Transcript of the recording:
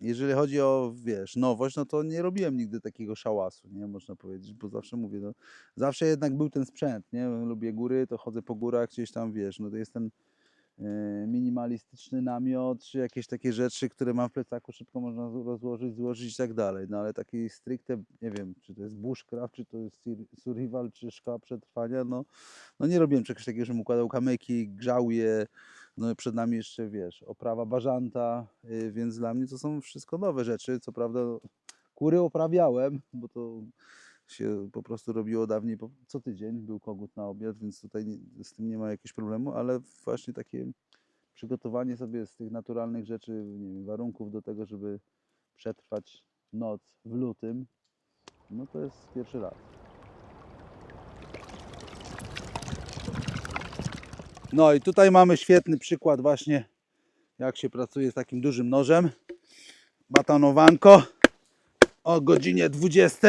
jeżeli chodzi o, wiesz, nowość, no to nie robiłem nigdy takiego szałasu, nie, można powiedzieć, bo zawsze mówię, no, zawsze jednak był ten sprzęt, nie, lubię góry, to chodzę po górach, gdzieś tam, wiesz, no to jest ten e, minimalistyczny namiot, czy jakieś takie rzeczy, które mam w plecaku, szybko można rozłożyć, złożyć i tak dalej, no ale taki stricte, nie wiem, czy to jest bushcraft, czy to jest sur- survival, czy szkoła przetrwania, no, no nie robiłem czegoś takiego, żebym układał kamyki, grzał je, no przed nami jeszcze, wiesz, oprawa bażanta, y, więc dla mnie to są wszystko nowe rzeczy. Co prawda kury oprawiałem, bo to się po prostu robiło dawniej co tydzień, był kogut na obiad, więc tutaj z tym nie ma jakiegoś problemu, ale właśnie takie przygotowanie sobie z tych naturalnych rzeczy, nie wiem, warunków do tego, żeby przetrwać noc w lutym, no to jest pierwszy raz. No i tutaj mamy świetny przykład właśnie jak się pracuje z takim dużym nożem. Batanowanko o godzinie 20.